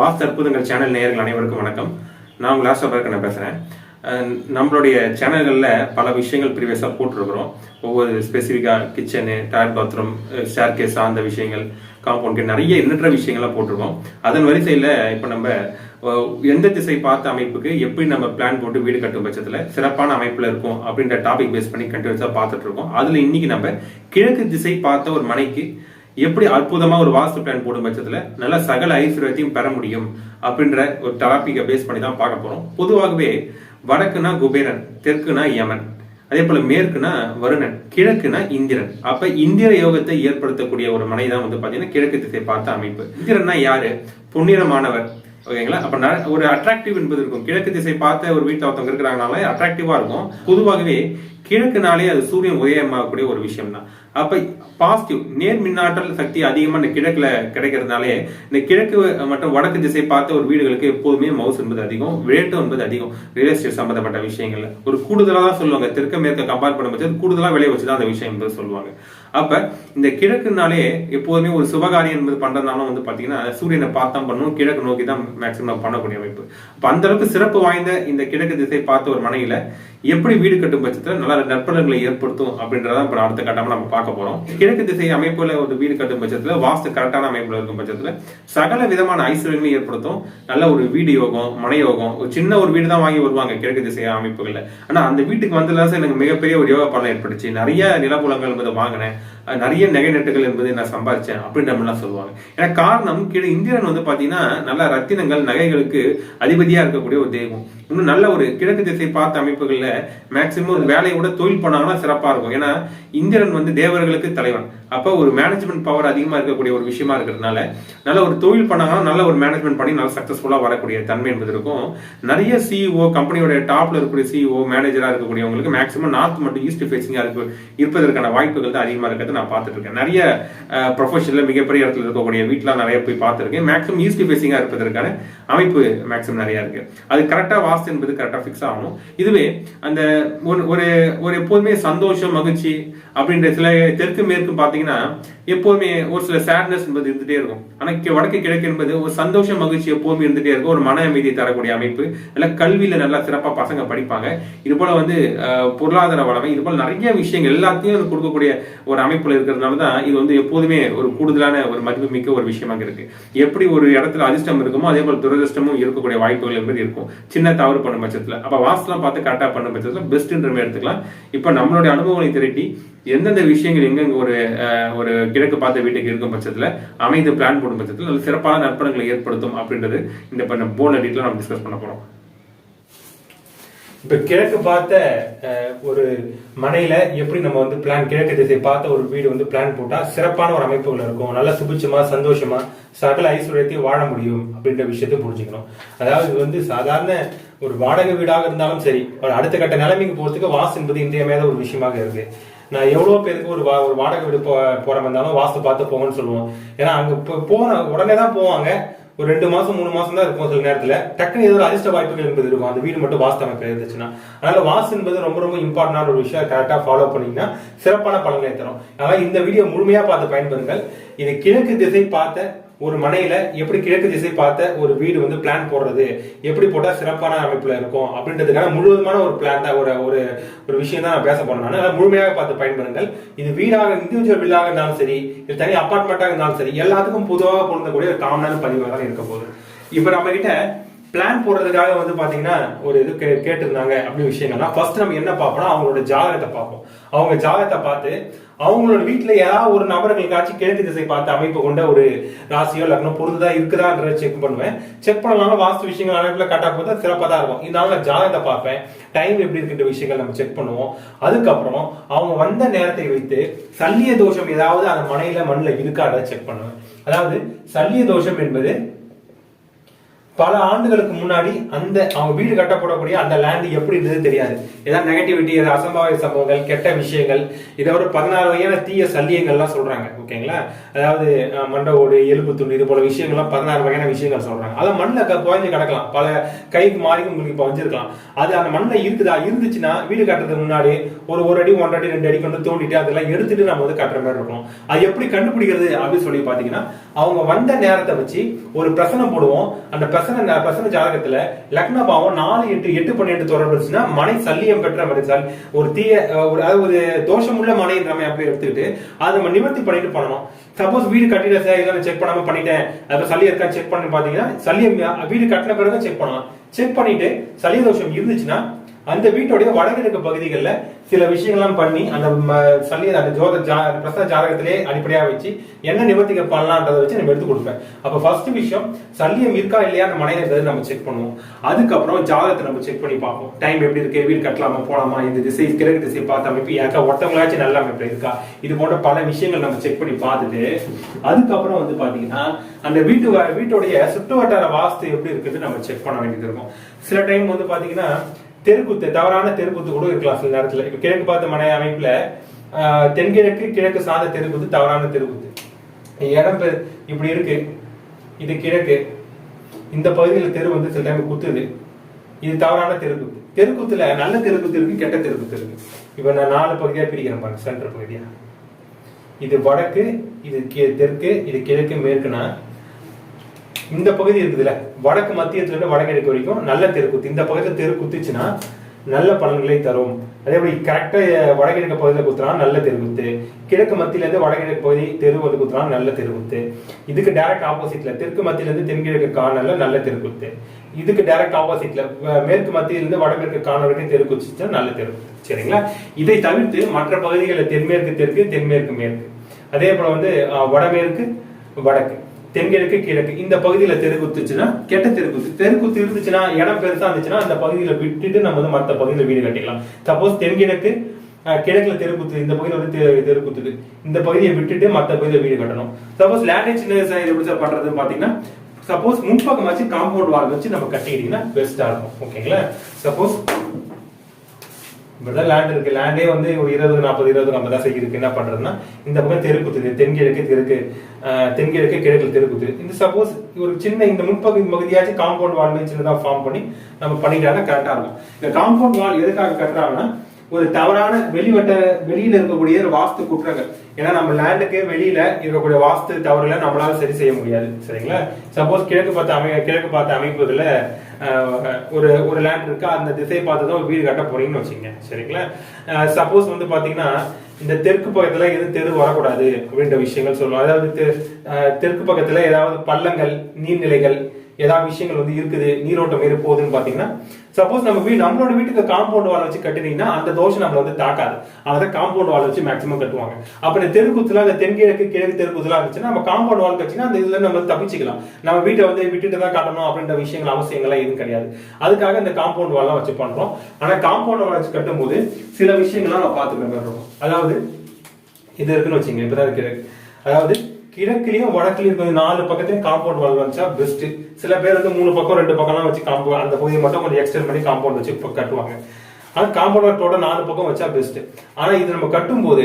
வாஸ்து அற்புதங்கள் சேனல் நேயர்கள் அனைவருக்கும் வணக்கம். நான் உங்கள் லாஸ்ட் பேசுகிறேன் நம்மளுடைய சேனல்களில் பல விஷயங்கள் ப்ரீவியஸாக போட்டிருக்கிறோம். ஒவ்வொரு ஸ்பெசிஃபிக்காக kitchen toilet bathroom staircase சார்ந்த விஷயங்கள் காம்பவுண்ட் நிறைய எண்ணற்ற விஷயங்கள்லாம் போட்டிருக்கோம். அதன் வரிசையில் இப்போ நம்ம எந்த திசை பார்த்த அமைப்புக்கு எப்படி நம்ம பிளான் போட்டு வீடு கட்டும் பட்சத்தில் சிறப்பான அமைப்பில் இருக்கும் அப்படின்ற டாபிக் பேஸ் பண்ணி கண்டினியூஸாக பார்த்துட்டு இருக்கோம். அதில் இன்னைக்கு நம்ம கிழக்கு திசை பார்த்த ஒரு மனைக்கு எப்படி அற்புதமாக ஒரு வாஸ்து பிளான் போடும் பட்சத்தில் நல்ல சகல ஐஸ்வர்யத்தையும் பெற முடியும் அப்படின்ற ஒரு டாபிக்கை பேஸ் பண்ணி தான் பார்க்க போகிறோம் பொதுவாகவே வடக்குனா குபேரன் தெற்குனா யமன் அதே போல மேற்குனா வருணன் கிழக்குனா இந்திரன். அப்ப இந்திர யோகத்தை ஏற்படுத்தக்கூடிய ஒரு மனை தான் வந்து பாத்தீங்கன்னா கிழக்கு திசை பார்த்த அமைப்பு. இந்திரன்னா யாரு? பொன்னிறமானவர் ஓகேங்களா? அப்ப ஒரு அட்ராக்டிவ் என்பது இருக்கும். கிழக்கு திசை பார்த்த ஒரு வீட்டில் ஒருத்தவங்க இருக்கிறாங்கனாலே அட்ராக்டிவா இருக்கும். பொதுவாகவே கிழக்குனாலே அது சூரியன் உதயமாகக்கூடிய ஒரு விஷயம் தான் அப்ப பாசிட்டிவ் நேர் மின்னாற்றல் சக்தி அதிகமா இந்த கிழக்குல கிடைக்கிறதுனாலே இந்த கிழக்கு மற்றும் வடக்கு திசை பார்த்த ஒரு வீடுகளுக்கு எப்போதுமே மவுஸ் என்பது அதிகம் ரேட்டு என்பது அதிகம் ரியல் எஸ்டேட் சம்பந்தப்பட்ட விஷயங்கள்ல. ஒரு கூடுதலா தான் சொல்லுவாங்க. தெற்கு மேற்க கம்பேர் பண்ணும்போது கூடுதலா விளைய வச்சுதான் அந்த விஷயம் என்பது சொல்லுவாங்க. அப்ப இந்த கிழக்குனாலே எப்போதுமே ஒரு சுபகாரியம் என்பது பண்ணுறதுனாலும் வந்து பார்த்தீங்கன்னா சூரியனை பார்த்தா பண்ணும் கிழக்கு நோக்கி தான் மேக்சிமம் பண்ணக்கூடிய அமைப்பு. அப்ப அந்த அளவுக்கு சிறப்பு வாய்ந்த இந்த கிழக்கு திசை பார்த்த ஒரு மனையில எப்படி வீடு கட்டும் பட்சத்தில் நல்ல நற்பலன்களை ஏற்படுத்தும் அப்படின்றத இப்போ அடுத்த கட்டமாக நம்ம பார்க்க போகிறோம் கிழக்கு திசை அமைப்புல ஒரு வீடு கட்டும் பட்சத்தில் வாஸ்து கரெக்டான அமைப்பில் இருக்கும் பட்சத்தில் சகல விதமான ஐஸ்வர்யங்களையும் ஏற்படுத்தும். நல்ல ஒரு வீடு யோகம் மனை யோகம் ஒரு சின்ன ஒரு வீடு தான் வாங்கி வருவாங்க கிழக்கு திசை அமைப்புகளில். ஆனால் அந்த வீட்டுக்கு வந்ததுலாம் எனக்கு மிகப்பெரிய ஒரு யோகா பலன் ஏற்பட்டுச்சு. நிறைய நிலப்புலங்கள் என்பதை வாங்கினேன். நிறைய நகை நட்டுகள் என்பதை நான் சம்பாதிச்சேன் அப்படின்ற மாதிரிலாம் சொல்லுவாங்க. ஏன்னா காரணம் கீழே இந்திரன் வந்து பார்த்தீங்கன்னா நல்ல ரத்தினங்கள் நகைகளுக்கு அதிபதியாக இருக்கக்கூடிய ஒரு தெய்வம். இன்னும் நல்ல ஒரு கிழக்கு திசை பார்த்த அமைப்புகள்ல மேக்சிமம் ஒரு வேலையை விட தொழில் பண்ணாங்கன்னா சிறப்பா இருக்கும். ஏன்னா இந்திரன் வந்து தேவர்களுக்கு தலைவன். அப்போ ஒரு மேனேஜ்மெண்ட் பவர் அதிகமாக இருக்கக்கூடிய ஒரு விஷயமா இருக்கிறதுனால நல்ல ஒரு தொழில் பண்ணாங்கன்னா நல்ல ஒரு மேனேஜ்மெண்ட் பண்ணி நல்ல சக்ஸஸ்ஃபுல்லாக வரக்கூடிய தன்மை என்பது இருக்கும். நிறைய சிஇஓ கம்பெனியோட டாப்ல இருக்கக்கூடிய சிஇஓ மேனேஜராக இருக்கக்கூடியவங்களுக்கு மேக்ஸிமம் நார்த் மற்றும் ஈஸ்ட் ஃபேசிங்கா இருக்கு இருப்பதற்கான வாய்ப்புகள் தான் அதிகமாக இருக்கிறது நான் பார்த்துட்டு இருக்கேன் நிறைய ப்ரொஃபஷனில் மிகப்பெரிய இடத்துல இருக்கக்கூடிய வீட்டுலாம் நிறைய போய் பார்த்துருக்கேன். மேக்ஸிமம் ஈஸ்ட் ஃபேசிங்கா இருப்பதற்கான அமைப்பு மேக்ஸிமம் நிறைய இருக்கு. அது கரெக்டாக வாஸ்து என்பது கரெக்டாக ஃபிக்ஸ் ஆகணும். இதுவே அந்த ஒரு ஒரு ஒரு எப்போதுமே சந்தோஷம் மகிழ்ச்சி அப்படின்ற சில தெற்கு மேற்கு பார்த்தீங்கன்னா எப்போதுமே ஒரு சில சேட்னஸ் என்பது இருந்துகிட்டே இருக்கும். ஆனா வடக்கு கிழக்கு என்பது ஒரு சந்தோஷம் மகிழ்ச்சி எப்போதுமே இருந்துகிட்டே இருக்கும். ஒரு மன அமைதி தரக்கூடிய அமைப்பு. இல்ல கல்வியில நல்லா சிறப்பா பசங்க படிப்பாங்க. இதுபோல வந்து பொருளாதார வளமை இதுபோல் நிறைய விஷயங்கள் எல்லாத்தையும் கொடுக்கக்கூடிய ஒரு அமைப்புல இருக்கிறதுனால தான் இது வந்து எப்போதுமே ஒரு கூடுதலான ஒரு மதிப்புமிக்க ஒரு விஷயமாக இருக்கு. எப்படி ஒரு இடத்துல அதிர்ஷ்டம் இருக்குமோ அதே போல் துரதிர்ஷ்டமும் இருக்கக்கூடிய வாய்ப்புகள் என்பது இருக்கும். சின்ன தவறு பண்ணும் பட்சத்துல. அப்போ வாசலாம் பார்த்து கரெக்டா பண்ணும் பட்சத்தில் பெஸ்ட்ன்ற மாதிரி எடுத்துக்கலாம். இப்போ நம்மளுடைய அனுபவங்களை திரட்டி எந்தெந்த விஷயங்கள் எங்கெங்க ஒரு அஹ், ஒரு கிழக்கு பார்த்த வீட்டுக்கு இருக்கும் பட்சத்துல அமைந்து பிளான் போடும் பட்சத்துல நல்ல சிறப்பான நற்பணங்களை ஏற்படுத்தும் அப்படின்றது இந்த பண்ண போன டீட்டில் நம்ம டிஸ்கஸ் பண்ண போகிறோம் இப்போ கிழக்கு பார்த்த அஹ், ஒரு மனையில எப்படி நம்ம வந்து பிளான் கிழக்கு திசை பார்த்த ஒரு வீடு வந்து பிளான் போட்டா சிறப்பான ஒரு அமைப்புகள் இருக்கும். நல்ல சுபிச்சமா சந்தோஷமா சகல ஐஸ்வர்யத்தையும் வாழ முடியும் அப்படின்ற விஷயத்தை புரிஞ்சுக்கணும். அதாவது வந்து சாதாரண ஒரு வாடகை வீடாக இருந்தாலும் சரி ஒரு அடுத்த கட்ட நிலைமைக்கு போறதுக்கு வாசு என்பது இன்றியமையாத ஒரு விஷயமாக இருக்கு. நான் எவ்வளோ பேருக்கு ஒரு வா- ஒரு வாடகை வீடு போ போகிற இருந்தாலும் வாஸ்து பார்த்து போங்கன்னு சொல்லுவோம். ஏன்னா அங்கே போ- போன உடனே தான் போவாங்க. ஒரு ரெண்டு மாதம் மூணு மாதம் தான் இருக்கும் சில நேரத்தில். டக்குனு ஏதோ ஒரு அதிர்ஷ்ட வாய்ப்புகள் என்பது இருக்கும். அந்த வீடு மட்டும் வாஸ்து அமைப்பு இருந்துச்சுன்னா. அதனால் வாஸ்து என்பது ரொம்ப ரொம்ப இம்பார்ட்டன்டான ஒரு விஷயம். கரெக்டாக ஃபாலோ பண்ணிங்கன்னா சிறப்பான பலன்களை தரும். அதனால் இந்த வீடியோ முழுமையாக பார்த்து பயன்பெறுங்கள். இது கிழக்கு திசை பார்த்த ஒரு மனையில எப்படி கிழக்கு திசை பார்த்த ஒரு வீடு வந்து பிளான் போடுறது எப்படி போட்டா சிறப்பான அமைப்புல இருக்கும் அப்படின்றதுக்கான முழுவதுமான ஒரு பிளான் தான் ஒரு ஒரு ஒரு விஷயம் தான் நான் பேச போறேன். நான் முழுமையாக பார்த்து பயன்படுங்கள். இது வீடாக இண்டிவிஜுவல் வீடாக இருந்தாலும் சரி இது தனி அப்பார்ட்மெண்ட்டாக இருந்தாலும் சரி எல்லாத்துக்கும் பொதுவாக பொருந்தக்கூடிய ஒரு காமனான பதிவாக தான் இருக்க போகுது. இப்போ நம்ம கிட்ட பிளான் போடுறதுக்காக வந்து பாத்தீங்கன்னா ஒரு இது கே- கேட்டிருந்தாங்க அப்படின்னு விஷயங்கள்னா ஃபர்ஸ்ட் நம்ம என்ன பார்ப்போம்னா அவங்களோட ஜாதகத்தை பார்ப்போம். அவங்க ஜாதகத்தை பார்த்து அவங்களோட வீட்டில் யாராவது ஒரு நபர்களுக்காச்சும் கிழக்கு திசை பார்த்து அமைப்பு கொண்ட ஒரு ராசியோ லக்னம் பொருந்துதான் இருக்குதான்றத செக் பண்ணுவேன். செக் பண்ணலாம் வாஸ்து விஷயங்கள் அமைப்புல கட்டா போதா சிறப்பாக தான் இருக்கும். இதனால நான் ஜாதகத்தை பார்ப்பேன். டைம் எப்படி இருக்கின்ற விஷயங்கள் நம்ம செக் பண்ணுவோம். அதுக்கப்புறம் அவங்க வந்த நேரத்தை வைத்து சல்லிய தோஷம் ஏதாவது அந்த மனையில மண்ணில் இருக்காத செக் பண்ணுவேன். அதாவது சல்லிய தோஷம் என்பது பல ஆண்டுகளுக்கு முன்னாடி அந்த அவங்க வீடு கட்டப்படக்கூடிய அந்த லேண்டு எப்படி இருந்தது தெரியாது. ஏதாவது நெகட்டிவிட்டி ஏதாவது அசம்பாவித சம்பவங்கள் கெட்ட விஷயங்கள். இதை ஒரு பதினாறு வகையான தீய சல்லியங்கள்லாம் சொல்றாங்க ஓகேங்களா? அதாவது மண்ட ஓடு எலும்பு துண்டு இது போல விஷயங்கள்லாம் பதினாறு வகையான விஷயங்கள் சொல்றாங்க. அதை மண்ணில் குறைஞ்சு கிடக்கலாம். பல கைக்கு மாறி உங்களுக்கு இப்போ வச்சிருக்கலாம் அது அந்த மண்ணில் இருக்குதா? இருந்துச்சுன்னா வீடு கட்டுறதுக்கு முன்னாடி ஒரு ஒரு அடி ஒன்றரை அடி ரெண்டு அடி கொண்டு தோண்டிட்டு அதெல்லாம் எடுத்துட்டு நம்ம வந்து கட்டுற மாதிரி இருக்கும். அது எப்படி கண்டுபிடிக்கிறது அப்படின்னு சொல்லி பாத்தீங்கன்னா அவங்க வந்த நேரத்தை வச்சு ஒரு பிரசனம் போடுவோம். அந்த பிரசன பிரசன ஜாதகத்துல லக்ன பாவம் நாலு எட்டு எட்டு பன்னெண்டு தொடர்பு இருந்துச்சுன்னா மனை சல்லியம் பெற்ற மனை ஒரு தீய ஒரு அதாவது ஒரு தோஷமுள்ள மனை நம்ம அப்படி எடுத்துக்கிட்டு அதை நம்ம நிவர்த்தி பண்ணிட்டு பண்ணணும். சப்போஸ் வீடு கட்டிட சார் இதெல்லாம் செக் பண்ணாம பண்ணிட்டேன் அது சளி இருக்கா செக் பண்ணி பாத்தீங்கன்னா சளியம் வீடு கட்டின பிறகு செக் பண்ணலாம். செக் பண்ணிட்டு சளிய தோஷம் இருந்துச்சுன்னா அந்த வீட்டுடைய வடகிழக்கு பகுதிகளில் சில விஷயங்கள்லாம் பண்ணி அந்த ம- அந்த ஜோத ஜா பிரசன ஜாதகத்திலே அடிப்படையாக வச்சு என்ன நிவர்த்திகள் பண்ணலான்றதை வச்சு நம்ம எடுத்து கொடுப்பேன். அப்போ ஃபர்ஸ்ட் விஷயம் சல்லியம் இருக்கா இல்லையா? அந்த மனையில நம்ம செக் பண்ணுவோம். அதுக்கப்புறம் ஜாதகத்தை நம்ம செக் பண்ணி பார்ப்போம். டைம் எப்படி இருக்கு? வீடு கட்டலாமா போலாமா? இந்த திசை கிழக்கு திசை பார்த்த அமைப்பு யாருக்கா ஒருத்தவங்களாச்சும் நல்ல அமைப்பு இருக்கா? இது போன்ற பல விஷயங்கள் நம்ம செக் பண்ணி பார்த்துட்டு அதுக்கப்புறம் வந்து பாத்தீங்கன்னா அந்த வீட்டு வ- வீட்டுடைய சுற்று வட்டார வாஸ்து எப்படி இருக்குது நம்ம செக் பண்ண வேண்டியது இருக்கும். சில டைம் வந்து பாத்தீங்கன்னா தெருக்குத்து தவறான தெருக்குத்து கூட இருக்கலாம் சில நேரத்துல. இப்ப கிழக்கு பார்த்த மனை அமைப்புல தென்கிழக்கு கிழக்கு சார்ந்த தெருக்குத்து தவறான தெருக்குத்து. இடம் இப்படி இருக்கு. இது கிழக்கு. இந்த பகுதியில் தெரு வந்து சில டைம் குத்துது. இது தவறான தெருக்குத்து. தெருக்குத்துல நல்ல தெருக்குத்து இருக்கு கெட்ட தெருக்குத்து இருக்கு. இப்ப நான் நாலு பகுதியா பிரிக்கிறேன் பாருங்க சென்டர் பகுதியா. இது வடக்கு இது தெற்கு இது கிழக்கு மேற்குனா இந்த பகுதி இருக்குதுல்ல வடக்கு மத்தியத்துல இருந்து வடகிழக்கு வரைக்கும் நல்ல தெருக்குத்து இந்த பகுதியில் தெரு குத்துச்சுன்னா நல்ல பலன்களை தரும். அதே மாதிரி கரெக்டா வடகிழக்கு பகுதியில் குத்துனா நல்ல தெருக்குத்து கிழக்கு மத்தியில இருந்து வடகிழக்கு பகுதி தெரு வந்து குத்துனா நல்ல தெருக்குத்து இதுக்கு டைரக்ட் ஆப்போசிட்ல தெற்கு மத்தியில இருந்து தென்கிழக்கு காணல நல்ல தெருக்குத்து இதுக்கு டைரக்ட் ஆப்போசிட்ல மேற்கு மத்தியில இருந்து வடகிழக்கு காண வரைக்கும் தெரு குத்துச்சுன்னா நல்ல தெருக்குத்து சரிங்களா? இதை தவிர்த்து மற்ற பகுதிகளில் தென்மேற்கு தெற்கு தென்மேற்கு மேற்கு. அதே போல வந்து வடமேற்கு வடக்கு. தென்கிழக்கு கிழக்கு. இந்த பகுதியில தெருக்குத்துச்சுன்னா கெட்ட தெருக்குத்து தெருக்குத்து இருந்துச்சுன்னா இடம் பெருசா இருந்துச்சுன்னா அந்த பகுதியில விட்டுட்டு நம்ம வந்து மற்ற பகுதியில வீடு கட்டிக்கலாம். சப்போஸ் தென்கிழக்கு கிழக்குல தெருக்குத்து இந்த பகுதியில வந்து தெருக்குத்துது இந்த பகுதியை விட்டுட்டு மற்ற பகுதியில வீடு கட்டணும். சப்போஸ் லேண்டேஜ் எப்படி சார் பண்றதுன்னு பாத்தீங்கன்னா சப்போஸ் முன்பக்கம் வச்சு காம்பவுண்ட் வால் வச்சு நம்ம கட்டிக்கிட்டீங்கன்னா பெஸ்டா இருக்கும். ஓகேங்களா சப்போஸ் இப்படிதான் லேண்ட் இருக்கு. லேண்டே வந்து ஒரு இருபது நாற்பது இருபது நம்ம தான் இருக்கு என்ன பண்றதுன்னா இந்த பக்கம் தெருக்குத்து தென்கிழக்கு தெருக்கு தென்கிழக்கு கிழக்கு தெருக்குத்து இந்த சப்போஸ் ஒரு சின்ன இந்த முன்பகுதி பகுதியாச்சும் காம்பவுண்ட் வால் சின்னதாக ஃபார்ம் பண்ணி நம்ம பண்ணிட்டாங்கன்னா கரெக்டா இருக்கும். இந்த காம்பவுண்ட் வால் எதுக்காக கட்டுறாங்கன்னா ஒரு தவறான வெளிவட்ட வெளியில இருக்கக்கூடிய ஒரு வாஸ்து குற்றங்கள். ஏன்னா நம்ம லேண்டுக்கு வெளியில இருக்கக்கூடிய வாஸ்து தவறுல நம்மளால சரி செய்ய முடியாது. சரிங்களா? சப்போஸ் கிழக்கு பார்த்த அமை கிழக்கு பார்த்த அமைப்புல ஒரு ஒரு லேண்ட் இருக்கா அந்த திசையை பார்த்து தான் ஒரு வீடு கட்ட போறீங்கன்னு வச்சுங்க சரிங்களா? சப்போஸ் வந்து பாத்தீங்கன்னா இந்த தெற்கு பக்கத்துல எதுவும் தெரு வரக்கூடாது அப்படின்ற விஷயங்கள் சொல்லுவோம் அதாவது தெ- தெற்கு பக்கத்துல ஏதாவது பள்ளங்கள் நீர்நிலைகள் ஏதாவது விஷயங்கள் வந்து இருக்குது நீரோட்டம் இரு போகுதுன்னு பாத்தீங்கன்னா சப்போஸ் நம்ம வீடு நம்மளோட வீட்டுக்கு காம்பவுண்ட் வால் வச்சு கட்டினீங்கன்னா அந்த தோஷம் நம்மள வந்து தாக்காது. அதான் காம்பவுண்ட் வால் வச்சு மேக்ஸிமம் கட்டுவாங்க. அப்ப இந்த தெருக்குத்துல அந்த தென்கிழக்கு கிழக்கு தெருக்குத்துல இருந்துச்சுன்னா நம்ம காம்பவுண்ட் வால் கட்டினா அந்த இதுல நம்ம தப்பிச்சுக்கலாம். நம்ம வீட்டை வந்து விட்டுட்டு தான் கட்டணும் அப்படின்ற விஷயங்கள் அவசியங்கள்லாம் எதுவும் கிடையாது. அதுக்காக இந்த காம்பவுண்ட் வால்லாம் வச்சு பண்றோம். ஆனா காம்பவுண்ட் வால் வச்சு கட்டும்போது சில விஷயங்கள்லாம் நம்ம பார்த்துக்கிற மாதிரி இருக்கும். அதாவது இது இருக்குன்னு வச்சுங்க இப்பதான் இருக்கு. அதாவது கிழக்குலயும் வடக்குலயும் கொஞ்சம் நாலு பக்கத்தையும் காம்பவுண்ட் வால் வந்துச்சா? பெஸ்ட் சில பேர் வந்து மூணு பக்கம் ரெண்டு பக்கம்லாம் வச்சு காம்பவுண்ட் அந்த பகுதியை மட்டும் கொஞ்சம் எக்ஸ்டெண்ட் பண்ணி காம்பவுண்ட் வச்சு கட்டுவாங்க. ஆனா காம்பவுண்ட் வாட்டோட நாலு பக்கம் வச்சா பெஸ்ட் ஆனா இது நம்ம கட்டும்போது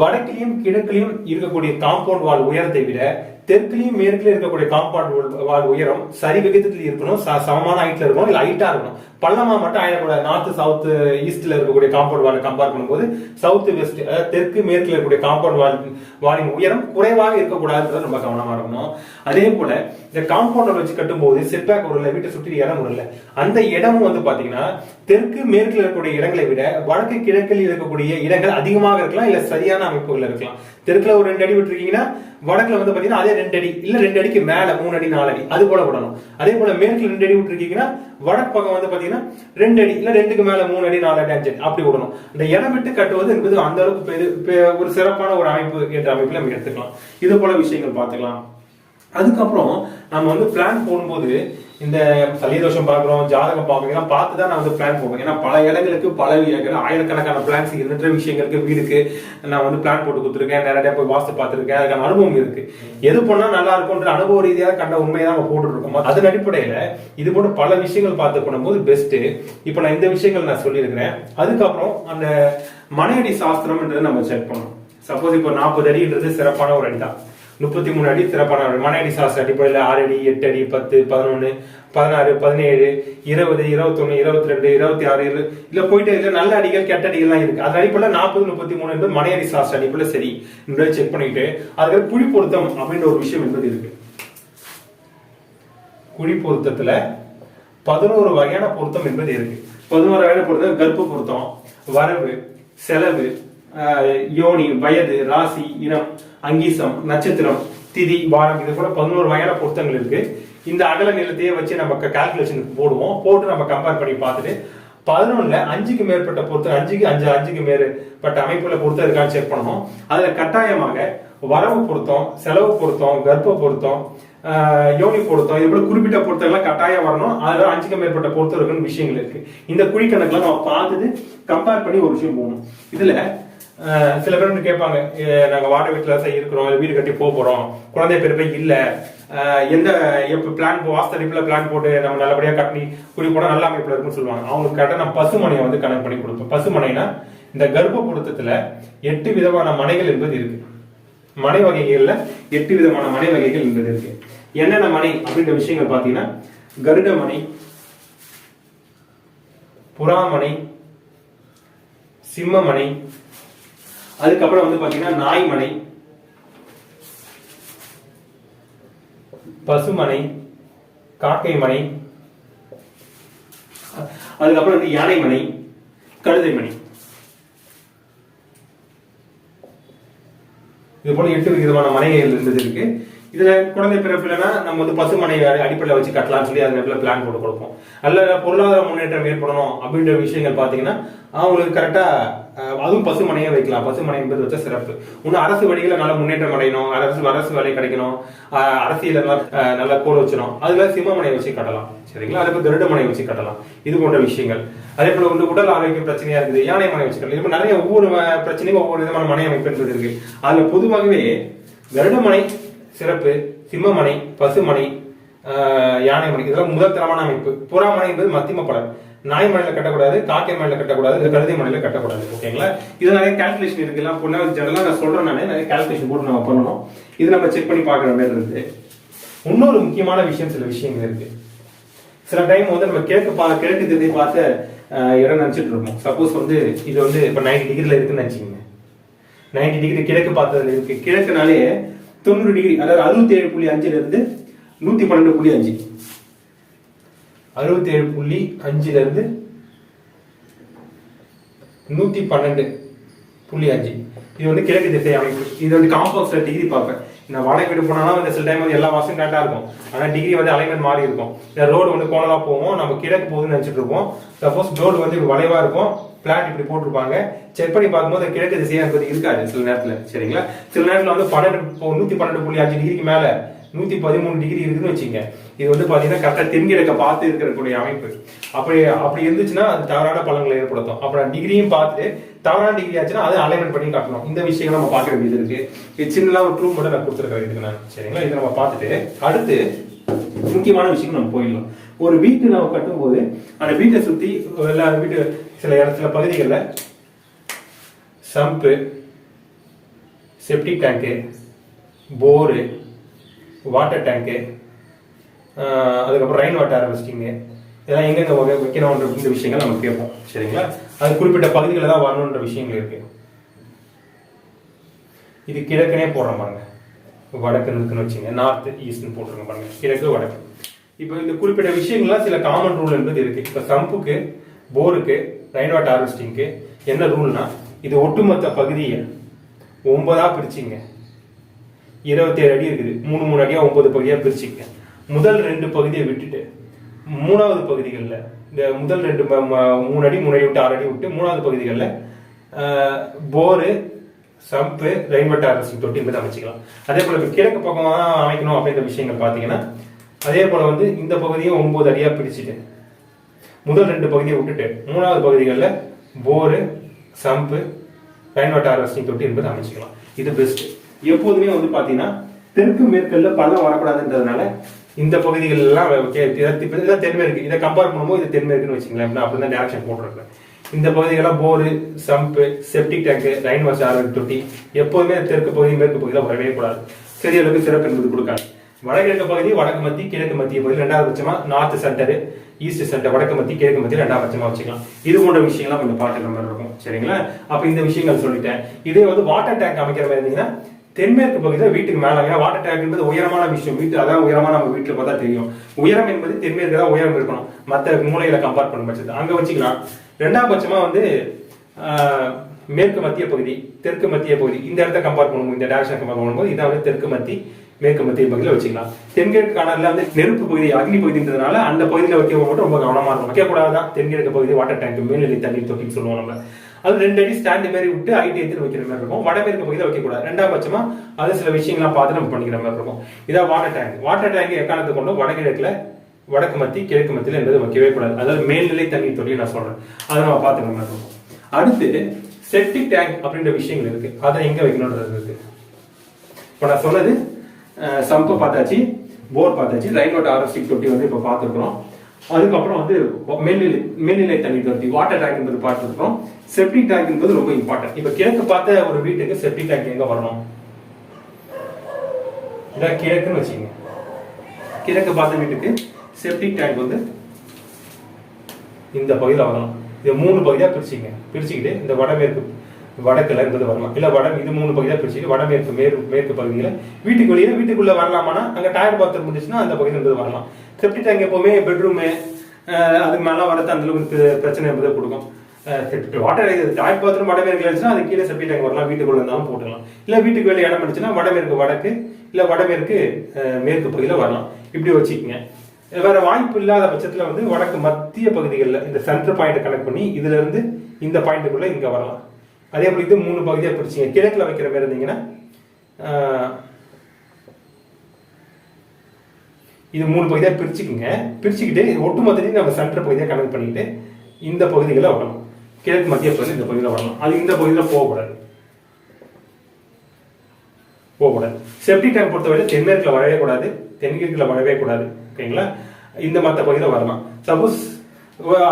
வடக்கிலையும் கிழக்குலையும் இருக்கக்கூடிய காம்பவுண்ட் வால் உயரத்தை விட தெற்குலையும் மேற்குலையும் இருக்கக்கூடிய காம்பவுண்ட் வால் உயரம் சரி விகிதத்தில் இருக்கணும் ச- சமமான ஹைட்ல இருக்கணும் இல்ல ஹைட்டா இருக்கணும். பள்ளமா மட்டும் ஆயிடக்கூடாது. நார்த் சவுத் ஈஸ்ட்ல இருக்கக்கூடிய காம்பவுண்ட் வால் கம்பேர் பண்ணும்போது சவுத் வெஸ்ட் அதாவது தெற்கு மேற்குல இருக்கக்கூடிய காம்பவுண்ட் வால் வாலின் உயரம் குறைவாக இருக்கக்கூடாதுன்றத ரொம்ப கவனமா இருக்கணும். அதே போல இந்த காம்பவுண்ட் வச்சு கட்டும்போது செட்பேக் ஒரு வீட்டை சுற்றி இடம் ஒரு அந்த இடமும் வந்து பாத்தீங்கன்னா தெற்கு மேற்குல இருக்கக்கூடிய இடங்களை விட வடக்கு கிழக்கில் இருக்கக்கூடிய இடங்கள் அதிகமாக இருக்கலாம் இல்ல சரியான அமைப்புகள் இருக்கலாம். தெற்குல ஒரு ரெண்டு அடி விட்டுருக்கீங்கன்னா வடக்குல வந்து பாத்தீங்கன்னா அதே ரெண்டு அடி இல்ல ரெண்டு அடிக்கு மேல மூணு அடி நாலு அடி அது போல விடணும். அதே போல மேற்குல ரெண்டு அடி விட்டுருக்கீங்கன்னா வடக்கு பக்கம் வந்து பாத்தீங்கன்னா ரெண்டு அடி இல்ல ரெண்டுக்கு மேல மூணு அடி நாலு அடி அஞ்சு அடி அப்படி விடணும். இந்த இடம் விட்டு கட்டுவது என்பது அந்த அளவுக்கு பெரு- ஒரு சிறப்பான ஒரு அமைப்பு என்ற அமைப்புல நம்ம எடுத்துக்கலாம். இது போல விஷயங்கள் பார்த்துக்கலாம். அதுக்கப்புறம் நம்ம வந்து பிளான் போடும்போது இந்த சளி தோஷம் பார்க்குறோம் ஜாதகம் பார்க்குறோம் இதெல்லாம் பார்த்து தான் நான் வந்து பிளான் போடுவேன். ஏன்னா பல இடங்களுக்கு பல வி- ஆயிரக்கணக்கான பிளான்ஸ் இருந்துட்டு விஷயங்களுக்கு வீடுக்கு நான் வந்து பிளான் போட்டு கொடுத்துருக்கேன். நிறைய போய் வாஸ்து பார்த்துருக்கேன். அதுக்கான அனுபவம் இருக்கு. எது பண்ணால் நல்லா இருக்கும்ன்ற அனுபவ ரீதியாக கண்ட உண்மையை தான் நம்ம போட்டுட்டு அதன் அடிப்படையில் இது போன்ற பல விஷயங்கள் பார்த்து பண்ணும்போது பெஸ்ட்டு இப்போ நான் இந்த விஷயங்கள் நான் சொல்லியிருக்கிறேன். அதுக்கப்புறம் அந்த மனையடி சாஸ்திரம்ன்றதை நம்ம செக் பண்ணணும். சப்போஸ் இப்போ நாற்பது அடின்றது சிறப்பான ஒரு அடி தான் முப்பத்தி மூணு அடி சிறப்பான மன அடி சாஸ்திர அடிப்படையில் ஆறு அடி எட்டு அடி பத்து பதினொன்று பதினாறு பதினேழு இருபது இருபத்தொன்னு இருபத்தி ரெண்டு இருபத்தி ஆறு இரு- இல்ல போயிட்டு இருக்க. நல்ல அடிகள் கெட்ட அடிகள்லாம் இருக்கு. அது அடிப்படையில் நாற்பது முப்பத்தி மூணு என்பது மனையடி சாஸ்திர அடிப்படையில் சரி. என்பதை செக் பண்ணிட்டு அதுக்கு குழி பொருத்தம் அப்படின்ற ஒரு விஷயம் என்பது இருக்கு. குழி பொருத்தத்துல பதினோரு வகையான பொருத்தம் என்பது இருக்கு. பதினோரு வகையான பொருத்தம் கர்ப்ப பொருத்தம் வரவு செலவு ஆஹ், யோனி வயது ராசி இனம் அங்கீசம் நட்சத்திரம் திதி வாரம் இது கூட பதினோரு வகையான பொருத்தங்கள் இருக்கு. இந்த அகல நிலத்தையே வச்சு நம்ம கால்குலேஷனுக்கு போடுவோம். போட்டு நம்ம கம்பேர் பண்ணி பார்த்துட்டு பதினொன்னுல அஞ்சுக்கு மேற்பட்ட பொருத்தம் அஞ்சுக்கு அஞ்சு அஞ்சுக்கு மேற்பட்ட அமைப்புல பொருத்தம் இருக்கான்னு செக் பண்ணணும். அதுல கட்டாயமாக வரவு பொருத்தம் செலவு பொருத்தம் கர்ப்ப பொருத்தம் யோனி பொருத்தம் இது போல குறிப்பிட்ட பொருத்தங்கள்லாம் கட்டாயம் வரணும். அதில் அஞ்சுக்கு மேற்பட்ட பொருத்தம் இருக்குன்னு விஷயங்கள் இருக்கு. இந்த குழிக்கணக்கெல்லாம் நம்ம பார்த்துட்டு கம்பேர் பண்ணி ஒரு விஷயம் போகணும். இதுல சில பேர் வந்து கேட்பாங்க நாங்கள் வாடகை வீட்டில் தான் இருக்கிறோம் வீடு கட்டி போக போகிறோம் குழந்தை பிறப்பே இல்லை. ஆஹ் எந்த எப்போ பிளான் வாஸ்தரிப்பில் பிளான் போட்டு நம்ம நல்லபடியாக கட்டி குடி கூட நல்ல அமைப்பில் இருக்கும்னு சொல்லுவாங்க. அவங்களுக்கு கரெக்டாக நான் பசுமனையை வந்து கணக்கு பண்ணி கொடுப்பேன். பசுமனைனா இந்த கர்ப்ப பொருத்தத்துல எட்டு விதமான மனைகள் என்பது இருக்கு. மனை வகைகளில் எட்டு விதமான மனை வகைகள் என்பது இருக்கு. என்னென்ன மனை அப்படின்ற விஷயங்கள் பார்த்தீங்கன்னா கருட மனை புறாமனை சிம்மமனை அதுக்கப்புறம் வந்து பாத்தீங்கன்னா நாய்மனை பசுமனை காக்கை மனை அதுக்கப்புறம் வந்து யானை மனை கழுதை மனை இது போல எட்டு விதமான மனைகள் இருந்தது இருக்கு. இதுல குழந்தை பிறப்பில்னா நம்ம வந்து பசுமனை அடிப்படையில் வச்சு கட்டலாம்னு சொல்லி அது பிளான் போட்டு கொடுப்போம். அல்ல பொருளாதார முன்னேற்றம் ஏற்படணும் அப்படின்ற விஷயங்கள் பாத்தீங்கன்னா அவங்களுக்கு கரெக்டா அதுவும் பசுமனையே வைக்கலாம். பசுமனை என்பது வச்ச சிறப்பு. இன்னும் அரசு வழிகளை நல்ல முன்னேற்றம் அடையணும். அரசு அரசு வேலை கிடைக்கணும். அரசியல நல்லா கோல் வச்சிடும் அதுல சிம்மமனை வச்சு கட்டலாம். சரிங்களா? அதுக்கு கருடமனை வச்சு கட்டலாம். இது போன்ற விஷயங்கள். அதே போல வந்து உடல் ஆரோக்கிய பிரச்சனையா இருக்குது. யானை மனை வச்சு கட்டலாம். இப்போ நிறைய ஒவ்வொரு பிரச்சனையும் ஒவ்வொரு விதமான மனை அமைப்பு என்பது இருக்கு அதுல பொதுவாகவே கருடமனை சிறப்பு சிம்மமனை பசுமனை யானை மனை இதெல்லாம் முதல் தரமான அமைப்பு. புறாமனை என்பது மத்தியம பலன் நாய் மழையில கட்டக்கூடாது காக்கை மழையில கட்டக்கூடாது இது கழுதை மழையில கட்டக்கூடாது. ஓகேங்களா? இது நிறைய கால்குலேஷன் இருக்கு. எல்லாம் பொண்ணா ஜெனரலா நான் சொல்றேன் நானே. நிறைய கால்குலேஷன் போட்டு நம்ம பண்ணணும். இது நம்ம செக் பண்ணி பார்க்குற மாதிரி இருக்கு. இன்னொரு முக்கியமான விஷயம் சில விஷயங்கள் இருக்கு. சில டைம் வந்து நம்ம கிழக்கு பா கிழக்கு திசை பார்த்த இடம் நினைச்சிட்டு இருக்கோம் சப்போஸ் வந்து இது வந்து இப்போ நைன்டி டிகிரில இருக்குன்னு நினைச்சிக்கோங்க. நைன்டி டிகிரி கிழக்கு பார்த்ததுல இருக்கு. கிழக்குனாலே தொண்ணூறு டிகிரி அதாவது அறுபத்தி ஏழு புள்ளி அஞ்சுல இருந்து நூத்தி பன்னெண்டு புள்ளி அஞ்சு. அறுபத்தி ஏழு புள்ளி அஞ்சுல இருந்து நூத்தி பன்னெண்டு புள்ளி அஞ்சு. இது வந்து கிழக்கு திசை அமைப்பு. இது வந்து காம்பவுண்ட்ஸ்ல டிகிரி பார்ப்பேன். நான் வாடகை வீடு போனாலும் இந்த சில டைம் வந்து எல்லா வாசம் கரெக்டா இருக்கும். ஆனா டிகிரி வந்து அலைன்மெண்ட் மாறி இருக்கும். இந்த ரோடு வந்து கோணலா போவோம் நம்ம கிழக்கு போகுதுன்னு நினைச்சிட்டு இருப்போம். சப்போஸ் ரோடு வந்து இப்படி வளைவா இருக்கும். பிளாட் இப்படி போட்டிருப்பாங்க. செக் பண்ணி பார்க்கும்போது கிழக்கு திசையா இருக்கிறது இருக்காது. சில நேரத்துல. சரிங்களா? சில நேரத்துல வந்து பன்னெண்டு நூத்தி பன்னெண்டு புள்ளி அஞ்சு டிகிரிக்கு மேல. நூத்தி பதிமூணு டிகிரி இருக்குதுன்னு வச்சுங்க இது வந்து பாத்தீங்கன்னா கரெக்டா தென்கிழக்க பார்த்து இருக்கக்கூடிய அமைப்பு. அப்படி அப்படி இருந்துச்சுன்னா அது தவறான பலன்களை ஏற்படுத்தும். அப்புறம் டிகிரியும் பார்த்துட்டு தவறான டிகிரி ஆச்சுன்னா அதை அலைன்மெண்ட் பண்ணி காட்டணும். இந்த விஷயம் நம்ம பார்க்க வேண்டியது இருக்கு. இது ஒரு ட்ரூப் மட்டும் நான் கொடுத்துருக்கேன் இதுக்கு நான். சரிங்களா? இதை நம்ம பார்த்துட்டு அடுத்து முக்கியமான விஷயம் நம்ம போயிடலாம். ஒரு வீட்டு நம்ம கட்டும்போது அந்த வீட்டை சுத்தி எல்லா வீட்டு சில இடத்துல பகுதிகளில் sump septic tank bore water tank அதுக்கப்புறம் ரெயின் வாட்டர் ஹார்வெஸ்டிங்கு இதெல்லாம் எங்கெங்க வகை- வைக்கணுன்ற இந்த விஷயங்கள் நம்ம கேட்போம். சரிங்களா? அது குறிப்பிட்ட பகுதிகளில் தான் வரணுன்ற விஷயங்கள் இருக்கு. இது கிழக்குனே போடுறோம் பாருங்க. வடக்கு இருக்குன்னு வச்சுங்க. நார்த் ஈஸ்ட்னு போட்டுருங்க பாருங்க. கிழக்கு வடக்கு. இப்போ இந்த குறிப்பிட்ட விஷயங்கள்லாம் சில காமன் ரூல் என்பது இருக்கு. இப்போ சம்புக்கு போருக்கு ரெயின் வாட்டர் ஹார்வெஸ்டிங்க்கு என்ன ரூல்னா இது ஒட்டுமொத்த பகுதியை ஒன்பதாக பிரிச்சிங்க. இருபத்தேழு அடி இருக்குது. மூணு மூணு அடியாக ஒன்பது பகுதியாக பிரிச்சுக்க முதல் ரெண்டு பகுதியை விட்டுட்டு மூணாவது பகுதிகளில் இந்த முதல் ரெண்டு ம- ம- மூணு அடி மூணு அடி விட்டு ஆறு அடி விட்டு மூணாவது பகுதிகளில் போரு சம்பு ரெயின் அரசு தொட்டி என்பது அமைச்சிக்கலாம். அதே போல் கிழக்கு பக்கமாக அமைக்கணும் அப்படின்ற விஷயங்கள் பார்த்தீங்கன்னா அதே போல் வந்து இந்த பகுதியை ஒன்பது அடியாக பிரிச்சுட்டு முதல் ரெண்டு பகுதியை விட்டுட்டு மூணாவது பகுதிகளில் போரு சம்பு ரெயின் அரசிங் தொட்டி என்பது அமைச்சிக்கலாம். இது பெஸ்ட்டு எப்போதுமே வந்து பார்த்தீங்கன்னா தெற்கு மேற்குல பள்ளம் வரக்கூடாதுன்றதுனால இந்த பகுதிகள் எல்லாம் தென்மேற்கு இதை கம்பேர் பண்ணும்போது இது தென்மேற்குன்னு வச்சுங்களேன் அப்படி தான் டேரக்ஷன் போட்டிருக்கேன். இந்த பகுதிகள்லாம் bore sump septic tank rain wash தொட்டி எப்போதுமே தெற்கு பகுதி மேற்கு பகுதியில் வரவே கூடாது. செடிகளுக்கு சிறப்பு என்பது கொடுக்காது. வடகிழக்கு பகுதி வடக்கு மத்தி கிழக்கு மத்திய பகுதி ரெண்டாவது பட்சமா நார்த் சென்டர் ஈஸ்ட் சென்டர் வடக்கு மத்தி கிழக்கு மத்திய ரெண்டாவது பட்சமா வச்சுக்கலாம். இது போன்ற விஷயங்கள்லாம் கொஞ்சம் பார்த்துக்கிற மாதிரி இருக்கும். சரிங்களா? அப்ப இந்த விஷயங்கள் சொல்லிட்டேன். இதே வந்து வாட்டர் டேங்க் அமைக்கிற மாதிரி இருந்தீங்கன்னா தென்மேற்கு பகுதியில் வீட்டுக்கு மேலே. ஏன்னா வாட்டர் டேங்க் என்பது உயரமான விஷயம். வீட்டு அதான் உயரமான நம்ம வீட்டில் பார்த்தா தெரியும். உயரம் என்பது தென்மேற்கு தான் உயரம் இருக்கணும். மற்ற மூலைகளை கம்பேர் பண்ணும் பட்சத்தில் அங்க வச்சுக்கலாம். ரெண்டாம் பட்சமாக வந்து ஆஹ், மேற்கு மத்திய பகுதி தெற்கு மத்திய பகுதி. இந்த இடத்த கம்பேர் பண்ணும் இந்த டேரக்ஷன் கம்பேர் பண்ணும்போது இதான் வந்து தெற்கு மத்திய மேற்கு மத்திய பகுதியில் வச்சுக்கலாம். தென்கிழக்கு காணல வந்து நெருப்பு பகுதி அக்னி பகுதின்றதுனால அந்த பகுதியில் வைக்க மட்டும் ரொம்ப கவனமாக இருக்கும் வைக்கக்கூடாதான் தென்கிழக்கு பகுதி வாட்டர் டேங்க் மேல்நிலை தண்ணீர் தொட்டின்னு சொல்லுவோம் நம்ம அது ரெண்டு அடி ஸ்டாண்ட் மாதிரி விட்டு ஐடி எடுத்து வைக்கிற மாதிரி இருக்கும். வடமேற்கு பகுதியில் வைக்கக்கூடாது. ரெண்டாம் பட்சமா அது சில விஷயங்கள்லாம் பார்த்து நம்ம பண்ணிக்கிற மாதிரி இருக்கும். இதான் வாட்டர் டேங்க் வாட்டர் டேங்க் எக்காரணத்தை கொண்டு வடகிழக்கில் வடக்கு மத்தி கிழக்கு மத்தியில் என்பது வைக்கவே கூடாது. அதாவது மேல்நிலை தண்ணீர் தொழில் நான் சொல்றேன். அதை நம்ம பார்த்துக்கிற மாதிரி இருக்கும். அடுத்து செப்டிக் டேங்க் அப்படின்ற விஷயங்கள் இருக்கு. அதை எங்க வைக்கணுன்றது இருக்கு. இப்போ நான் சொன்னது சம்பை பார்த்தாச்சு போர் பார்த்தாச்சு ரைன் வாட்டர் ஆர்எஸ்டிக் தொட்டி வந்து இப்போ பார்த்துருக்குறோம். அதுக்கப்புறம் வந்து மேல்நிலை மேல்நிலை தண்ணி தொட்டி வாட்டர் டேங்க் என்பது பார்த்துருக்கோம் செப்டிக் டேங்க் என்பது ரொம்ப இம்பார்ட்டன்ட் இப்போ கிழக்கு பார்த்த ஒரு வீட்டுக்கு செப்டிக் டேங்க் எங்க வரணும்? இதான் கிழக்குன்னு வச்சுக்கோங்க. கிழக்கு பார்த்த வீட்டுக்கு செப்டிக் டேங்க் வந்து இந்த பகுதியில் வரணும். இது மூணு பகுதியாக பிரிச்சிங்க பிரிச்சுக்கிட்டு இந்த வடமேற்கு வடக்குல இருந்தது வரலாம். இல்ல வட இது மூணு பகுதியாக பிரிச்சுட்டு வடமேற்கு மேற்கு மேற்கு பகுதியில். வீட்டுக்கு வெளியே வீட்டுக்குள்ள வரலாமானா அங்க டயர் பாத்ரூம் இருந்துச்சுன்னா அந்த பகுதியில் இருந்தது வரலாம். செப்டி டேங்க் எப்பவுமே பெட்ரூமு அதுக்கு மேல வரது அந்த அளவுக்கு பிரச்சனை என்பதை கொடுக்கும். வாட்டர் டயர் பாத்ரூம் வடமேற்கு இருந்துச்சுன்னா அது கீழே செப்டி டேங்க் வரலாம் வீட்டுக்குள்ள இருந்தாலும் போட்டுக்கலாம். இல்ல வீட்டுக்கு வெளியே இடம் இருந்துச்சுன்னா வடமேற்கு வடக்கு இல்ல வடமேற்கு மேற்கு பகுதியில் வரலாம். இப்படி வச்சுக்கோங்க. வேற வாய்ப்பு இல்லாத பட்சத்துல வந்து வடக்கு மத்திய பகுதிகளில் இந்த சென்டர் பாயிண்ட் கனெக்ட் பண்ணி இதுல இருந்து இந்த பாயிண்ட்டுக்குள்ள இங்க வரலாம். அதே போல இது மூணு பகுதியாக பிரிச்சிங்க. கிழக்கில் வைக்கிற மாதிரி இருந்தீங்கன்னா இது மூணு பகுதியாக பிரிச்சுக்குங்க. பிரிச்சுக்கிட்டு ஒட்டுமொத்தத்தையும் நம்ம சென்டர் பகுதியாக கனெக்ட் பண்ணிக்கிட்டு இந்த பகுதிகளில் வரணும். கிழக்கு மத்திய பகுதி இந்த பகுதியில் வரணும். அது இந்த பகுதியில் போகக்கூடாது போகக்கூடாது செப்டி டேங்க் பொறுத்தவரை தென்மேற்கில் வரவே கூடாது. தென்கிழக்கில் வரவே கூடாது. ஓகேங்களா? இந்த மற்ற பகுதியில் வரலாம். சப்போஸ்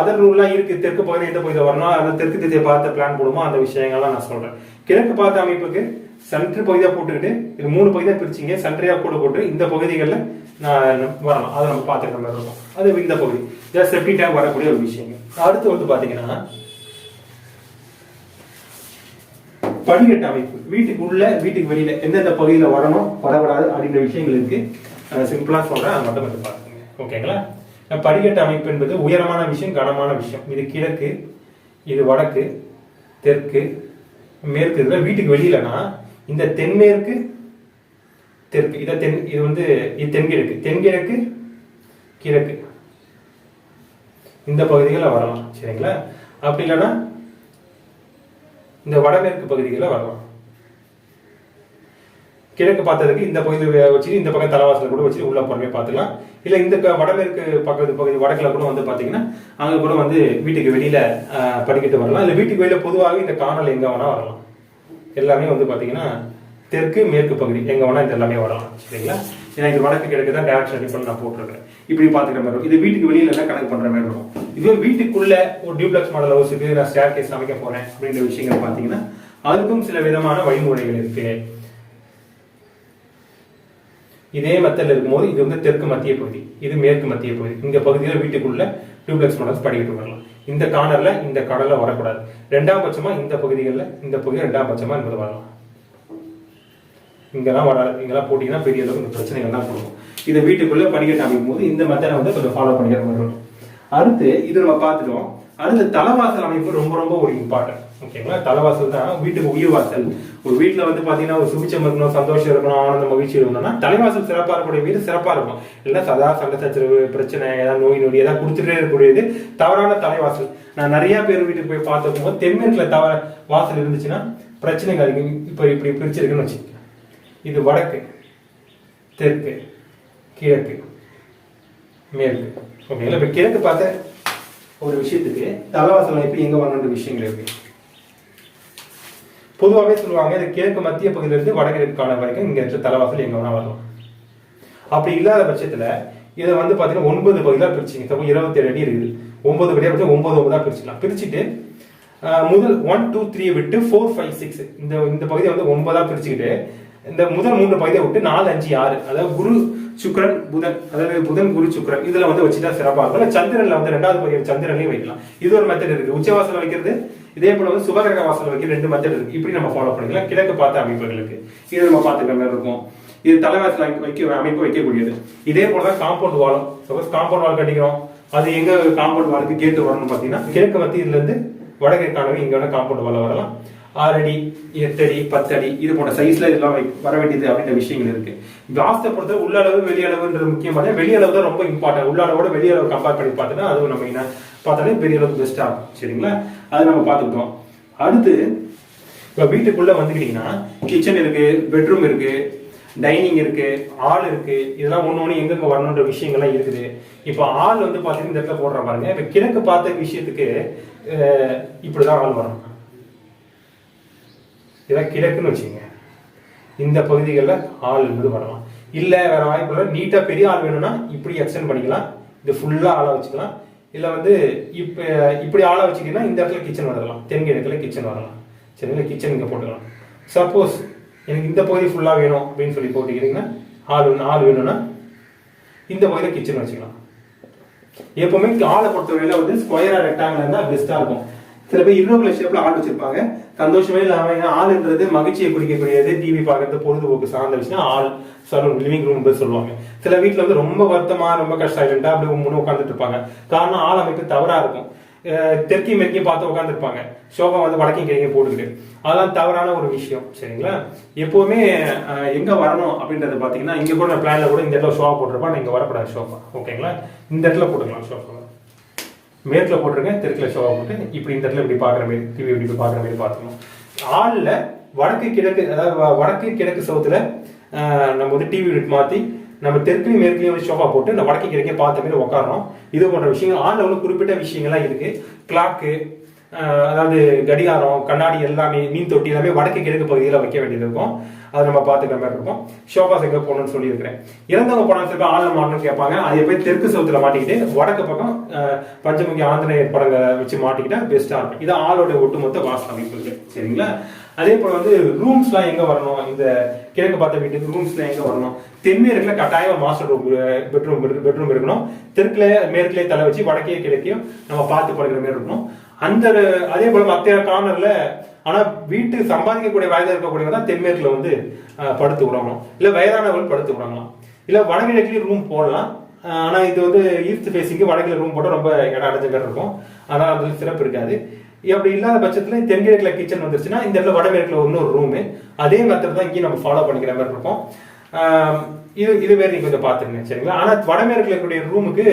அதர் ரூல்லாம் இருக்கு. தெற்கு பகுதியில் எந்த பகுதியில் வரணும்? அது தெற்கு திசையை பார்த்த பிளான் போடுமோ? அந்த விஷயங்கள்லாம் நான் சொல்றேன். கிழக்கு பார்த்த அமைப்புக்கு சென்ட்ரு பகுதியாக போட்டுக்கிட்டு இது மூணு பகுதியாக பிரிச்சிங்க. சென்ட்ரையாக கூட போட்டு இந்த பகுதிகளில் நான் வரணும். அதை நம்ம பார்த்துக்கிற மாதிரி இருக்கும். அது இந்த பகுதி. இதான் செப்டி டேங்க் வரக்கூடிய ஒரு விஷயங்கள் அடுத்து வந்து பார்த்தீங்கன்னா படிக்கட்டு அமைப்பு. வீட்டுக்கு உள்ள வீட்டுக்கு வெளியில எந்தெந்த பகுதியில் வரணும்? வரக்கூடாது அப்படின்ற விஷயங்கள் இருக்கு. சிம்பிளா சொல்றேன். அதை மட்டும் கொஞ்சம் பார்த்துங்க ஓகேங்களா படிக்கட்டு அமைப்பு என்பது உயரமான விஷயம் கனமான விஷயம். இது கிழக்கு இது வடக்கு தெற்கு மேற்கு. இதெல்லாம் வீட்டுக்கு வெளியிலனா இந்த தென்மேற்கு தெற்கு. இதை தென் இது வந்து இது தென்கிழக்கு. தென்கிழக்கு கிழக்கு. இந்த பகுதிகளில் வரலாம். சரிங்களா? அப்படி இல்லைன்னா இந்த வடமேற்கு பகுதிகளில் வரலாம். கிழக்கு பார்த்ததுக்கு இந்த பகுதியில் வச்சு இந்த பக்கம் தலைவாசல் கூட வச்சு உள்ள போறமே பார்த்துக்கலாம். இல்லை இந்த வடமேற்கு பக்கத்து பகுதி வடக்கில் கூட வந்து பார்த்தீங்கன்னா அங்கே கூட வந்து வீட்டுக்கு வெளியில் படிக்கிட்டு படிக்கட்டு வரலாம். இல்லை வீட்டுக்கு வெளியில் பொதுவாக இந்த காணல் எங்கே வேணால் வரலாம். எல்லாமே வந்து பார்த்தீங்கன்னா தெற்கு மேற்கு பகுதி எங்கே வேணால் இது எல்லாமே வரலாம். சரிங்களா? ஏன்னா இது வடக்கு கிழக்கு தான் டேரக்ஷன் அடிப்படை நான் போட்டிருக்கேன். இப்படி பார்த்துக்கிற மாதிரி இருக்கும். இது வீட்டுக்கு வெளியில எல்லாம் கணக்கு பண்ணுற மாதிரி இருக்கும். இதுவே வீட்டுக்குள்ள ஒரு டியூப்ளக்ஸ் மாடல் ஹவுஸுக்கு நான் ஸ்டேர் கேஸ் அமைக்க போகிறேன் அப்படின்ற விஷயங்கள் பார்த்தீங்கன்னா அதுக்கும் சில விதமான வழிமுறைகள் இருக்குது இதே மெத்தட்ல இருக்கும்போது இது வந்து தெற்கு மத்திய பகுதி இது மேற்கு மத்திய பகுதி. இந்த பகுதியில் வீட்டுக்குள்ள டியூப்ளெக்ஸ் மாடல்ஸ் படிக்கிட்டு வரலாம். இந்த கார்னர்ல இந்த கடல்ல வரக்கூடாது. ரெண்டாம் பட்சமா இந்த பகுதிகளில் இந்த பகுதி ரெண்டாம் பட்சமா என்பது வரலாம். இங்கெல்லாம் வராது. இங்கெல்லாம் போட்டிங்கன்னா பெரிய அளவுக்கு இந்த பிரச்சனைகள் தான் கொடுக்கும் இதை வீட்டுக்குள்ள படிக்கட்டு அமைக்கும் போது இந்த மெத்தடை வந்து கொஞ்சம் ஃபாலோ பண்ணிக்கிற மாதிரி இருக்கும். அடுத்து இது நம்ம பார்த்துட்டோம். அடுத்து தலைவாசல் அமைப்பு ரொம்ப ரொம்ப ஒரு இம்பார்ட்டன்ட் ஓகேங்களா தலைவாசல் தான். வீட்டுக்கு உயிர் வாசல். ஒரு வீட்டில் வந்து பார்த்தீங்கன்னா ஒரு சுபிச்சம் இருக்கணும் சந்தோஷம் இருக்கணும் ஆனந்த மகிழ்ச்சி இருக்கணும்னா தலைவாசல் சிறப்பாக இருக்கக்கூடிய வீடு சிறப்பாக இருக்கும். இல்லை சதா சண்டை சச்சரவு பிரச்சனை ஏதாவது நோய் நொடி ஏதாவது கொடுத்துட்டே இருக்கக்கூடியது தவறான தலைவாசல். நான் நிறைய பேர் வீட்டுக்கு போய் பார்த்துருக்கும் போது தென்மேற்கில் தவ வாசல் இருந்துச்சுன்னா பிரச்சனைகள் அதிகம். இப்போ இப்படி பிரிச்சிருக்குன்னு வச்சுக்கோங்க. இது வடக்கு தெற்கு கிழக்கு மேற்கு. ஓகேங்களா இப்போ கிழக்கு பார்த்த ஒரு விஷயத்துக்கு தலைவாசல் இப்போ எங்கே வரணுன்ற விஷயங்கள் இருக்குது பொதுவாகவே சொல்லுவாங்க இது கிழக்கு மத்திய பகுதியிலிருந்து வடகிழக்கு காலம் வரைக்கும் இங்கே இருக்கிற தலைவாசல் எங்கே வேணா வரலாம். அப்படி இல்லாத பட்சத்தில் இதை வந்து பார்த்தீங்கன்னா ஒன்பது பகுதியாக பிரிச்சிங்க. இப்போ இருபத்தேழு அடி இருக்குது. ஒன்பது பகுதியாக பிரிச்சு ஒன்பது ஒன்பதாக பிரிச்சுக்கலாம். பிரிச்சுட்டு முதல் ஒன் டூ த்ரீ விட்டு ஃபோர் ஃபைவ் சிக்ஸ் இந்த இந்த பகுதியை வந்து ஒன்பதாக பிரிச்சுக்கிட்டு இந்த முதல் மூன்று பகுதியை விட்டு நாலு அஞ்சு ஆறு. அதாவது குரு சுக்கரன் புதன். அதாவது புதன் குரு சுக்கரன். இதுல வந்து வச்சுட்டா சிறப்பாக இருக்கும். சந்திரன்ல வந்து ரெண்டாவது பகுதியை சந்திரன்லயும் வைக்கலாம். இது ஒரு மெத்தட் இருக்கு உச்சவாசல் வைக்கிறது இதே போல வந்து சுபகிரக வாசல் வைக்க ரெண்டு மெத்தட் இருக்கு. இப்படி நம்ம ஃபாலோ பண்ணிக்கலாம். கிழக்கு பார்த்த அமைப்புகளுக்கு. இது நம்ம பார்த்துக்கிற மாதிரி இருக்கும். இது தலைவாசல் வைக்க அமைப்பு வைக்கக்கூடியது. இதே போலதான் காம்பவுண்ட் வாலும் சப்போஸ் காம்பவுண்ட் வால் கட்டிக்கிறோம். அது எங்க காம்பவுண்ட் வாலுக்கு கேட்டு வரணும்னு பாத்தீங்கன்னா கிழக்கு மத்தியில இருந்து வடகிழக்கானவை இங்க வேணா காம்பவுண்ட் வால் வரலாம். ஆறு அடி எட்டு அடி பத்து அடி இது போன்ற சைஸ்ல இதெல்லாம் வர வேண்டியது அப்படின்ற விஷயங்கள் இருக்கு. வாஸ்தை பொறுத்த உள்ள அளவு முக்கியமான வெளியளவு தான் ரொம்ப இம்பார்ட்டன்ட் உள்ளளவோட வெளியளவு கம்பேர் பண்ணி பார்த்தோன்னா அதுவும் நம்ம என்ன பார்த்தாலே பெரிய அளவுக்கு பெஸ்ட்டாக ஆகும் சரிங்களா? அது நம்ம பார்த்துக்கிட்டோம். அடுத்து இப்போ வீட்டுக்குள்ள வந்துக்கிட்டீங்கன்னா கிச்சன் இருக்கு பெட்ரூம் இருக்கு டைனிங் இருக்கு ஆள் இருக்கு இதெல்லாம் ஒண்ணு ஒண்ணு எங்கெங்க வரணுன்ற விஷயங்கள்லாம் இருக்குது. இப்போ ஆள் வந்து பாத்தீங்கன்னா இந்த இடத்துல போடுற பாருங்க. இப்போ கிழக்கு பார்த்த விஷயத்துக்கு அஹ், இப்படிதான் ஆள் வரணும் இதான் கிழக்குன்னு வச்சுங்க இந்த பகுதிகளில் ஆள் என்பது வரலாம். இல்லை வேற வாய்ப்பு இல்லை. நீட்டா பெரிய ஆள் வேணும்னா இப்படி எக்ஸ்டெண்ட் பண்ணிக்கலாம். இது ஃபுல்லா ஆளாக வச்சுக்கலாம். இல்லை வந்து இப்ப இப்படி ஆளை வச்சுக்கிங்கன்னா இந்த இடத்துல கிச்சன் வரலாம் தென்கிழக்கில் கிச்சன் வரலாம் சரிங்களா கிச்சன் இங்கே போட்டுக்கலாம். சப்போஸ் எனக்கு இந்த பகுதி ஃபுல்லாக வேணும் அப்படின்னு சொல்லி போட்டுக்கிறீங்கன்னா ஆள் வேணும் ஆள் வேணும்னா இந்த பகுதியில் கிச்சன் வச்சுக்கலாம். எப்பவுமே ஆளை பொறுத்தவரையில வந்து ஸ்கொயரா ரெக்டாங்கிள் இருந்தால் பெஸ்ட்டாக இருக்கும். சில பேர் இருநூறு ஷேப்ல ஆள் வச்சிருப்பாங்க. சந்தோஷமே இல்லாம ஏன்னா ஆளுன்றது மகிழ்ச்சியை குறிக்கக்கூடியது டிவி பார்க்கறது பொழுதுபோக்கு சார்ந்த விஷயம். ஆள் சலூன் லிவிங் ரூம் சொல்லுவாங்க. சில வீட்டில் வந்து ரொம்ப வருத்தமா ரொம்ப கஷ்டம் சைலண்டா அப்படி முன்னு உட்காந்துட்டு இருப்பாங்க. காரணம் ஆள் அமைப்பு தவறா இருக்கும். தெற்கி மேற்கையும் பார்த்து உட்காந்துருப்பாங்க சோஃபா வந்து வடக்கையும் கிடைக்க போட்டுக்கிட்டு. அதெல்லாம் தவறான ஒரு விஷயம். சரிங்களா? எப்பவுமே எங்கே எங்க வரணும் அப்படின்றத பாத்தீங்கன்னா இங்க கூட பிளான்ல கூட இந்த இடத்துல சோபா போட்டிருப்பா இங்கே வரக்கூடாது சோஃபா. ஓகேங்களா? இந்த இடத்துல போட்டுக்கலாம் சோஃபா. மேற்கில் போட்டிருக்கேன் தெற்கில் ஷோவா போட்டு இப்படி இந்த இடத்துல இப்படி பார்க்குற மாதிரி டிவி இப்படி பார்க்குற மாதிரி பார்த்துக்கணும். ஆளில் வடக்கு கிழக்கு அதாவது வ- வடக்கு கிழக்கு சவுத்தில் நம்ம வந்து டிவி யூனிட் நம்ம தெற்குலையும் மேற்குலையும் வந்து ஷோஃபா போட்டு இந்த வடக்கு கிழக்கே பார்த்த மாதிரி உட்காரணும் இது போன்ற விஷயங்கள் ஆள்ல வந்து குறிப்பிட்ட விஷயங்கள்லாம் இருக்குது கிளாக்கு அதாவது கடிகாரம் கண்ணாடி எல்லாமே மீன் தொட்டி எல்லாமே வடக்கு கிழக்கு பகுதியில் வைக்க வேண்டியது இருக்கும். அதை நம்ம பார்த்துக்கிற மாதிரி இருக்கும். ஷோபா எங்கே போகணும்னு சொல்லியிருக்கிறேன். இறந்தவங்க போன சொல்லி ஆள் மாட்டணும்னு கேட்பாங்க. அதே போய் தெற்கு சவுத்துல மாட்டிக்கிட்டு வடக்கு பக்கம் பஞ்சமுகி ஆந்திரேயர் படங்களை வச்சு மாட்டிக்கிட்டா பெஸ்ட்டாக இருக்கும். இது ஆளோட ஒட்டுமொத்த வாசல் அமைப்பு சரிங்களா? அதே போல் வந்து ரூம்ஸ்லாம் எங்கே வரணும்? இந்த கிழக்கு பார்த்த வீட்டுக்கு ரூம்ஸ்லாம் எங்கே வரணும்? தென்மேற்குல கட்டாயம் மாஸ்டர் ரூம் பெட்ரூம் பெட்ரூம் இருக்கணும். தெற்குல மேற்குலேயே தலை வச்சு வடக்கே கிழக்கையும் நம்ம பார்த்து படுக்கிற மாதிரி இருக்கணும். அந்த அதே போல மத்திய கார்னர்ல ஆனா வீட்டு சம்பாதிக்கக்கூடிய வயதாக இருக்கக்கூடியவங்க தான் தென்மேற்குல வந்து படுத்து விடணும் இல்ல வயதானவர்கள் படுத்து விடலாம் இல்ல வடகிழக்குலயும் ரூம் போடலாம். ஆனா இது வந்து ஈஸ்ட் ஃபேஸிங்கு வடகிழக்கு ரூம் போட்டா ரொம்ப இடம் அடைஞ்ச மாதிரி இருக்கும். அதனால அதுல சிறப்பு இருக்காது. அப்படி இல்லாத பட்சத்துல தென்கிழக்குல கிச்சன் வந்துருச்சுன்னா இந்த இடத்துல வடமேற்குல இன்னொரு ரூமு அதே மெத்தட் தான் இங்கேயும் நம்ம ஃபாலோ பண்ணிக்கிற மாதிரி இருக்கும். இது இது வேறு நீங்க கொஞ்சம் பாத்துருங்க சரிங்களா? ஆனா வடமேற்குல இருக்கக்கூடிய ரூமுக்கு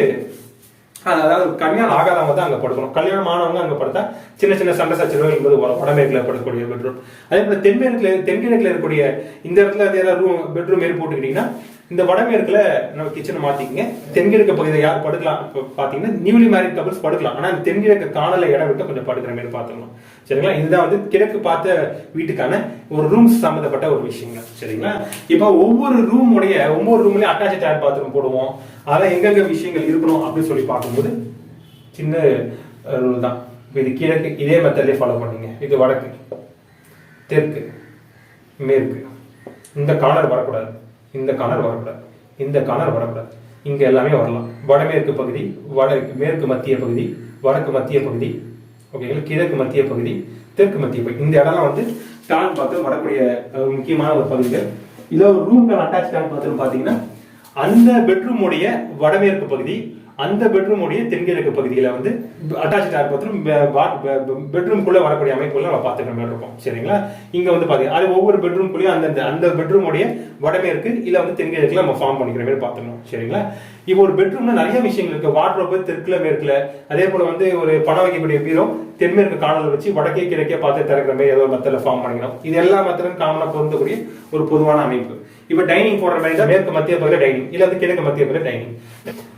அதாவது கல்யாணம் ஆகாதவங்க தான் அங்கே படுக்கணும். கல்யாணம் ஆனவங்க அங்கே படுத்தா சின்ன சின்ன சண்டை சச்சரவு என்பது வடமேற்கில் வடமேற்குல படுக்கக்கூடிய பெட்ரூம் அதே போல் தென்மேற்கில் தென்கிழக்கில் இருக்கக்கூடிய இந்த இடத்துல அது ஏதாவது ரூம் பெட்ரூம் மாரி போட்டுக்கிட்டிங்கன்னா இந்த வடமேற்குல நம்ம கிச்சனை மாத்திக்கங்க. தென்கிழக்கு பகுதியில் யார் படுக்கலாம்? இப்போ பார்த்தீங்கன்னா நியூலி மேரிட் கபிள்ஸ் படுக்கலாம். ஆனால் இந்த தென்கிழக்கு காணல இடம் விட்டு கொஞ்சம் படுக்கிற மாதிரி பார்த்துக்கலாம் சரிங்களா? இதுதான் வந்து கிழக்கு பார்த்த வீட்டுக்கான ஒரு ரூம்ஸ் சம்மந்தப்பட்ட ஒரு விஷயங்கள் சரிங்களா? இப்போ ஒவ்வொரு ரூம் உடைய ஒவ்வொரு ரூம்லயும் அட்டாச் டேர் பாத்ரூம் போடுவோம். அதெல்லாம் எங்கெங்க விஷயங்கள் இருக்கணும் அப்படின்னு சொல்லி பார்க்கும்போது சின்ன ரூல் தான். இது கிழக்கு இதே மெத்தட்லேயே ஃபாலோ பண்ணீங்க. இது வடக்கு தெற்கு மேற்கு. இந்த கார்னர் வரக்கூடாது. இந்த கார்னர் வரக்கூடாது இந்த கார்னர் வரக்கூடாது இங்கே எல்லாமே வரலாம். வடமேற்கு பகுதி வட மேற்கு மத்திய பகுதி வடக்கு மத்திய பகுதி ஓகேங்களா கிழக்கு மத்திய பகுதி தெற்கு மத்திய பகுதி. இந்த இடம்லாம் வந்து டான் பார்த்து வரக்கூடிய முக்கியமான ஒரு பகுதிகள். இதில் ஒரு ரூம் அட்டாச் டான் பார்த்துன்னு பார்த்தீங்கன்னா அந்த பெட்ரூமுடைய வடமேற்கு பகுதி அந்த பெட்ரூமுடைய தென்கிழக்கு பகுதியில் வந்து அட்டாச் டேர் பாத்ரூம் பெட்ரூம்குள்ளே வரக்கூடிய அமைப்புகளை நம்ம பார்த்துக்கிற மாதிரி இருக்கும். சரிங்களா? இங்கே வந்து பார்த்தீங்கன்னா அது ஒவ்வொரு பெட்ரூம்குள்ளேயும் அந்த அந்த பெட்ரூமுடைய வடமேற்கு இல்லை வந்து தென்கிழக்குல நம்ம ஃபார்ம் பண்ணிக்கிற மாதிரி பார்த்துக்கணும். சரிங்களா? இப்போ ஒரு பெட்ரூம்ல நிறைய விஷயங்கள் இருக்கு. வாட்ரோப்பு தெற்குல மேற்குல. அதே போல வந்து ஒரு பணம் வைக்கக்கூடிய பீரோ தென்மேற்கு காணல் வச்சு வடக்கே கிழக்கே பார்த்து திறக்கிற மாதிரி ஏதோ மெத்தல ஃபார்ம் பண்ணிக்கிறோம் இது எல்லா மெத்தலும் காமனாக பொருந்தக்கூடிய ஒரு பொதுவான அமைப்பு. இப்ப டைனிங் போடுற மாதிரி தான் மேற்கு மத்திய பகுதியில் டைனிங் இல்ல வந்து கிழக்கு மத்திய பகுதியில் டைனிங்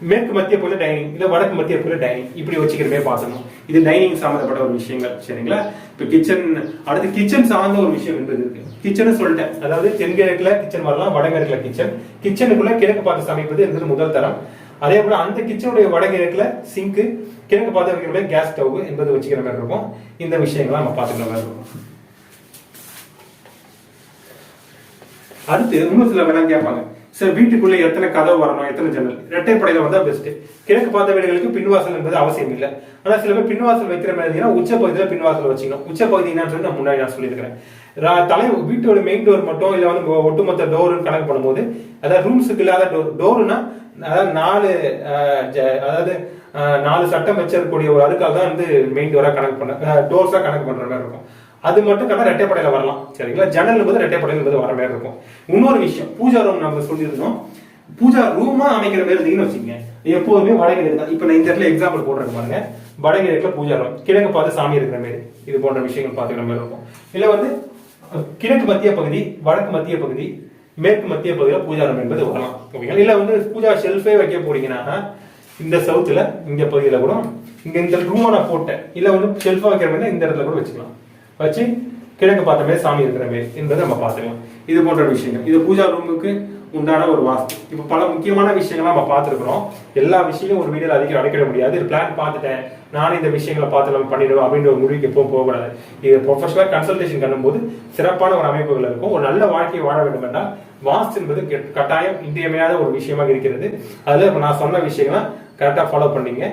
மேற்கு மத்திய பகுதியில் டைனிங் இல்ல வடக்கு மத்திய பகுதியில் டைனிங் இப்படி வச்சுக்கிற மாதிரி பார்க்கணும். இது டைனிங் சம்மந்தப்பட்ட ஒரு விஷயங்கள் சரிங்களா? இப்போ கிச்சன் அடுத்து கிச்சன் சார்ந்த ஒரு விஷயம் என்பது இருக்கு. கிச்சன் சொல்லிட்டேன். அதாவது தென்கிழக்குல கிச்சன் வரலாம் வடகிழக்குல கிச்சன் கிச்சனுக்குள்ள கிழக்கு பார்த்து சமைப்பது என்பது முதல் தரம். அதே போல அந்த கிச்சனுடைய வடகிழக்குல சிங்க் கிழக்கு பார்த்து வைக்கிற கேஸ் ஸ்டவ் என்பது வச்சுக்கிற மாதிரி இருக்கும். இந்த விஷயங்களை நம்ம பார்த்துக்கிற மாதிரி இருக்கும். அடுத்து இன்னும் சில வேணா கேட்பாங்க. சார் வீட்டுக்குள்ள எத்தனை கதவு வரணும்? எத்தனை ஜன்னல்? இரட்டைப்படையில வந்தா பெஸ்ட் கிழக்கு பார்த்த வீடுகளுக்கு பின்வாசல் என்பது அவசியம் இல்லை. ஆனா சில பேர் பின்வாசல் வைக்கிற மாதிரி இருந்தீங்கன்னா உச்ச பகுதியில பின்வாசல் வச்சுக்கணும். உச்ச பகுதி என்னன்னு சொல்லி நான் முன்னாடி நான் சொல்லியிருக்கிறேன். தலை வீட்டோட மெயின் டோர் மட்டும் இல்ல வந்து ஒட்டுமொத்த டோர்னு கணக்கு பண்ணும்போது அதாவது ரூம்ஸுக்கு இல்லாத டோர் டோர்னா அதாவது நாலு ஜ- அதாவது நாலு சட்டம் வச்சிருக்கக்கூடிய ஒரு அடுக்கால் தான் வந்து மெயின் டோரா கணக்கு பண்ண டோர்ஸா கணக்கு பண்ற மாதிரி இருக்கும். அது மட்டும் கணக்கு ரெட்டைப்படையில வரலாம். சரிங்களா? ஜன்னல் என்பது ரெட்டைப்படையில் என்பது வர மாதிரி இருக்கும். இன்னொரு விஷயம் பூஜா ரூம் நம்ம சொல்லியிருந்தோம். பூஜா ரூமா அமைக்கிற மாதிரி இருந்தீங்கன்னு வச்சுக்கோங்க. எப்போதுமே வடகிழக்கு தான். இப்போ நான் இந்த இடத்துல எக்ஸாம்பிள் போடுறேன் பாருங்க. வடகிழக்குல பூஜா ரூம் கிழக்கு பார்த்து சாமி இருக்கிற மாதிரி. இது போன்ற விஷயங்கள் பார்த்துக்கிற மாதிரி இருக்கும். இல்ல வந்து கிழக்கு மத்திய பகுதி வடக்கு மத்திய பகுதி மேற்கு மத்திய பகுதியில் பூஜா ரூம் என்பது வரலாம். ஓகேங்களா இல்ல வந்து பூஜா ஷெல்ஃபே வைக்க போறீங்கன்னா இந்த சவுத்துல இந்த பகுதியில கூட இங்க இந்த ரூமா நான் போட்டேன். இல்ல வந்து ஷெல்ஃபா வைக்கிற மாதிரி இந்த இடத்துல கூட வச்சுக்கலாம். வச்சு கிழக்கு பார்த்த மாதிரி சாமி இருக்கிற மாதிரி என்பதை நம்ம பார்த்துக்கலாம். இது போன்ற விஷயங்கள். இது பூஜா ரூமுக்கு உண்டான ஒரு வாஸ்து. இப்போ பல முக்கியமான விஷயங்களை நம்ம பார்த்துருக்குறோம். எல்லா விஷயங்களும் ஒரு வீடியோல அதிகம் அடைக்கிட முடியாது. இது பிளான் பார்த்துட்டேன். நானும் இந்த விஷயங்களை பார்த்து நம்ம பண்ணிடுவோம் அப்படின்ற ஒரு முடிவுக்கு எப்பவும் போகக்கூடாது. இது ப்ரொஃபஷனலாக கன்சல்டேஷன் பண்ணும்போது சிறப்பான ஒரு அமைப்புகள் இருக்கும். ஒரு நல்ல வாழ்க்கையை வாழ வேண்டும் என்றால் வாஸ்து என்பது கெ- கட்டாயம் இன்றியமையாத ஒரு விஷயமாக இருக்கிறது. அதில் நான் சொன்ன விஷயங்கள்லாம் கரெக்டாக ஃபாலோ பண்ணீங்க.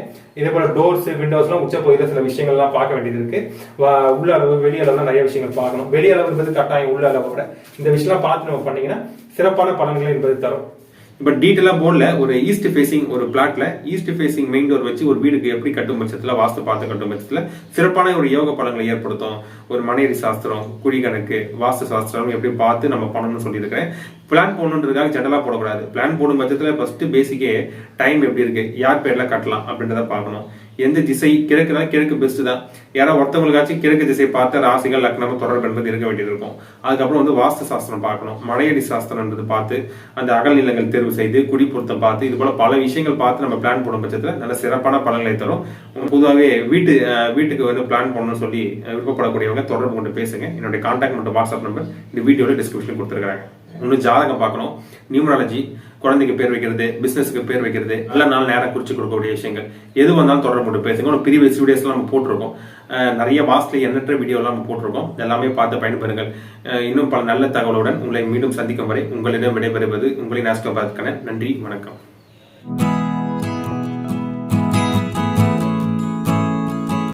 இதே போல் டோர்ஸ் விண்டோஸ்லாம் உச்ச பகுதியில் சில விஷயங்கள்லாம் பார்க்க வேண்டியது இருக்குது உள்ள அளவு வெளி நிறைய விஷயங்கள் பார்க்கணும். வெளியளவுன்றது அளவு கட்டாயம் உள்ள அளவோட இந்த விஷயம்லாம் பார்த்து நம்ம பண்ணீங்கன்னா சிறப்பான பலன்கள் என்பது தரும். இப்போ டீட்டெயிலாக போடல. ஒரு ஈஸ்ட் ஃபேசிங் ஒரு பிளாட்ல ஈஸ்ட் ஃபேசிங் மெயின் டோர் வச்சு ஒரு வீடுக்கு எப்படி கட்டும் பட்சத்தில் வாஸ்து பார்த்து கட்டும் பட்சத்தில் சிறப்பான ஒரு யோக பலங்களை ஏற்படுத்தும். ஒரு மனைவி சாஸ்திரம் குழி கணக்கு வாஸ்து சாஸ்திரம் எப்படி பார்த்து நம்ம பண்ணணும்னு சொல்லியிருக்கிறேன். பிளான் போடணுன்றதுக்காக ஜெனரலாக போடக்கூடாது. பிளான் போடும் பட்சத்தில் ஃபஸ்ட்டு பேசிக்கே டைம் எப்படி இருக்குது யார் பேரில் கட்டலாம் அப்படின்றத பார்க்கணும். எந்த திசை கிழக்கு தான் கிழக்கு பெஸ்ட் தான். யாரோ ஒருத்தவங்களுக்காச்சும் கிழக்கு திசை பார்த்து ராசிகள் லக்னம் தொடர்பு என்பது இருக்க வேண்டியது இருக்கும். அதுக்கப்புறம் வந்து வாஸ்து சாஸ்திரம் பார்க்கணும். மலையடி சாஸ்திரம்ன்றது பார்த்து அந்த அகல் நிலங்கள் தேர்வு செய்து குடி பொருத்தம் பார்த்து இது போல பல விஷயங்கள் பார்த்து நம்ம பிளான் போடும் பட்சத்தில் நல்ல சிறப்பான பலன்களை தரும். பொதுவாகவே வீட்டு வீட்டுக்கு வந்து பிளான் பண்ணணும்னு சொல்லி விருப்பப்படக்கூடியவங்க தொடர்பு கொண்டு பேசுங்க. என்னுடைய கான்டாக்ட் மற்றும் வாட்ஸ்அப் நம்பர் இந்த வீடியோல டிஸ்கிரிப்ஷன் கொடுத்துருக்காங்க இன்னும் ஜாதகம் பார்க்கணும். நியூமராலஜி குழந்தைக்கு பேர் வைக்கிறது பிசினஸ்க்கு பேர் வைக்கிறது நல்ல நாள் நேரம் குறிச்சு கொடுக்கக்கூடிய விஷயங்கள். எது வந்தாலும் தொடர்பு கொண்டு பேசுங்க ஒரு ப்ரீவியஸ் வீடியோஸ்லாம் நம்ம போட்டிருக்கோம். நிறைய வாஸ்ட்லி எண்ணற்ற வீடியோலாம் நம்ம போட்டிருக்கோம். எல்லாமே பார்த்து பயன்பெறுங்கள். இன்னும் பல நல்ல தகவலுடன் உங்களை மீண்டும் சந்திக்கும் வரை உங்களிடம் விடைபெறுவது உங்களின் ஆஸ்ட்ரோபாத்கான நன்றி வணக்கம்.